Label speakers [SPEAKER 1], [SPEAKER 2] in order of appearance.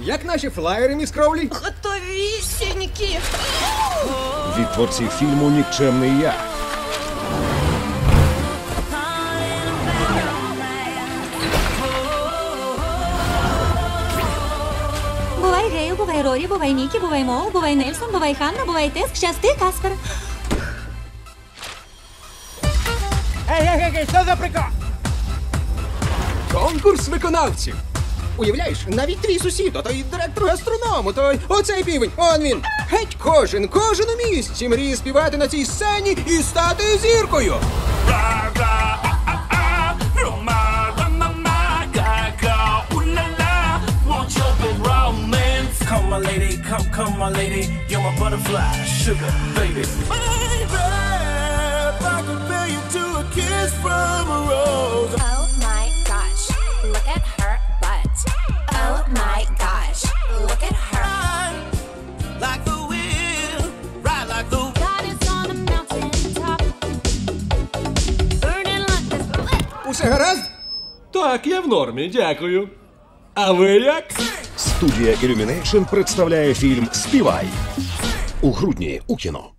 [SPEAKER 1] Як наші флаєри, міс Кроулі?
[SPEAKER 2] Готовісінькі.
[SPEAKER 3] від творців фільму Нікчемний я.
[SPEAKER 4] Бувай Гейл, бувай Рорі, бувай Мікі, бувай Мол, бувай Нельсон, бувай Ханна, бувай Теск, щасти, Каспер.
[SPEAKER 1] Ей, ей, ей, ей, що за прикол? Конкурс виконавців. Уявляєш, навіть твій сусід, а той директор гастроному, той оцей півень, он він. Геть кожен, кожен у місті мріє співати на цій сцені і стати зіркою.
[SPEAKER 5] Come, come, my lady. You're my butterfly, sugar, baby.
[SPEAKER 1] Усе гаразд?
[SPEAKER 6] Так, я в нормі, дякую. А ви як?
[SPEAKER 3] Студія Illumination представляє фільм Співай у грудні у кіно.